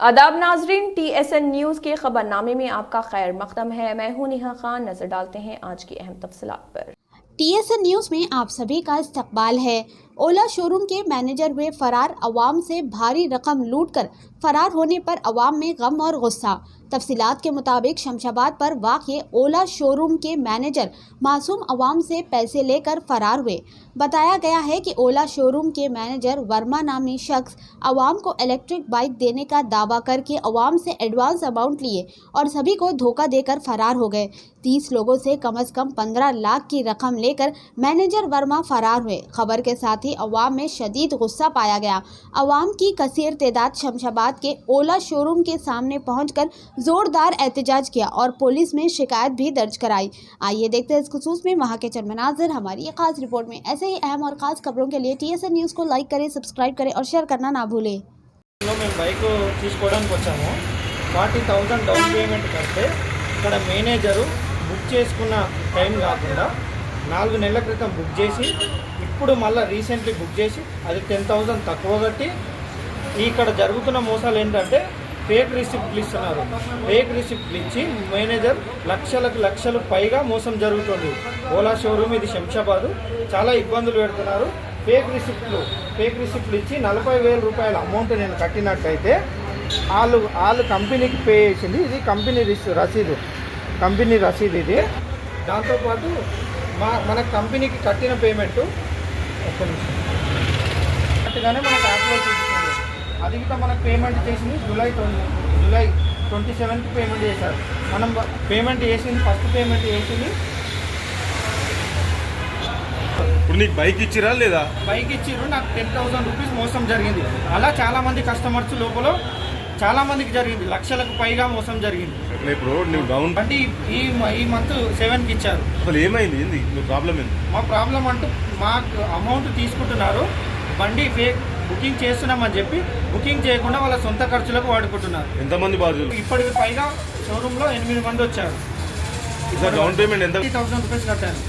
आदाब नाजरीन T S N news के खबरनामे में आपका खैर मकदम है। मैं हूँ नेहा खान। नज़र डालते हैं आज की अहम तफसलात पर। टी एस एन न्यूज़ में आप सभी का इस्तकबाल है। ओला शोरूम के मैनेजर हुए फरार अवाम से भारी रकम लूटकर फरार होने पर अवाम में गम और गुस्सा। तफसीत के मुताबिक शमशाबाद पर वाक़ ओला शोरूम के मैनेजर मासूम अवाम से पैसे लेकर फरार हुए। बताया गया है कि ओला शोरूम के मैनेजर वर्मा नामी शख्स अवाम को इलेक्ट्रिक बाइक देने का दावा करके अवाम से एडवांस अमाउंट लिए और सभी को धोखा देकर फरार हो गए। तीस लोगों से कम अज़ कम पंद्रह लाख की रकम लेकर मैनेजर वर्मा फरार हुए। खबर के साथ ही अवाम में शदीद गुस्सा पाया गया अवाम की कसीर तादाद शमशाबाद के ओला शोरूम के सामने पहुंचकर जोरदार एहतजाज किया और पुलिस में शिकायत भी दर्ज कराई आइए देखते हैं इस खसूस में वहाँ के चंद मनाजिर हमारी ये खास रिपोर्ट में ऐसे ही अहम और ख़ास खबरों के लिए टी न्यूज़ को लाइक करें सब्सक्राइब करें और शेयर करना ना भूलें లో మేము బైక్ తీసుకోవడానికి వచ్చాము ఫార్టీ థౌజండ్ డౌన్ పేమెంట్ కడితే ఇక్కడ మేనేజరు బుక్ చేసుకున్న టైం కాకుండా నాలుగు నెలల క్రితం బుక్ చేసి ఇప్పుడు మళ్ళీ రీసెంట్లీ బుక్ చేసి అది టెన్ థౌజండ్ తక్కువ కట్టి ఇక్కడ జరుగుతున్న మోసాలు ఏంటంటే ఫేక్ రిసిప్ట్లు ఇస్తున్నారు. ఫేక్ రిసిప్ట్లు ఇచ్చి మేనేజర్ లక్షలకు లక్షలు పైగా మోసం జరుగుతుంది. ఓలా షోరూమ్ ఇది శంషాబాదు. చాలా ఇబ్బందులు పెడుతున్నారు. ఫేక్ రిసిప్ట్లు ఫేక్ రిసిప్ట్లు ఇచ్చి నలభై వేల రూపాయల అమౌంట్ నేను కట్టినట్టయితే వాళ్ళు వాళ్ళు కంపెనీకి పే చేసింది. ఇది కంపెనీ రిస్ రసీదు. కంపెనీ రసీదు ఇది. దాంతోపాటు మా మన కంపెనీకి కట్టిన పేమెంట్ ఒక్క నిమిషం. కరెక్ట్గానే మనకు యాప్లో చూపిస్తుంది అది కూడా మనకు పేమెంట్ చేసింది జూలై ట్వంటీ జూలై ట్వంటీ సెవెన్కి పేమెంట్ చేశారు. మనం పేమెంట్ చేసింది ఫస్ట్ పేమెంట్ చేసింది. ఇప్పుడు నీకు బైక్ ఇచ్చిరా లేదా? బైక్ ఇచ్చిర్రు నాకు టెన్ థౌసండ్ రూపీస్ మోసం జరిగింది. అలా చాలా మంది కస్టమర్స్ లోపల చాలా మందికి జరిగింది. లక్షలకు పైగా మోసం జరిగింది. ఇప్పుడు నువ్వు డౌన్ అంటే ఈ ఈ మంత్ సెవెన్కి ఇచ్చారు. అసలు ఏమైంది? ఏంది? ప్రాబ్లం ఏంది? మా ప్రాబ్లం అంటూ మాకు అమౌంట్ తీసుకుంటున్నారు. బండి ఫేక్ బుకింగ్ చేస్తున్నామని చెప్పి బుకింగ్ చేయకుండా వాళ్ళ సొంత ఖర్చులకు వాడుకుంటున్నారు. ఎంతమంది బాధ్యులు? ఇప్పటికి పైగా షోరూంలో ఎనిమిది మంది వచ్చారు. డౌన్ పేమెంట్ ఎంత? థౌసండ్ రూపీస్ కట్టాను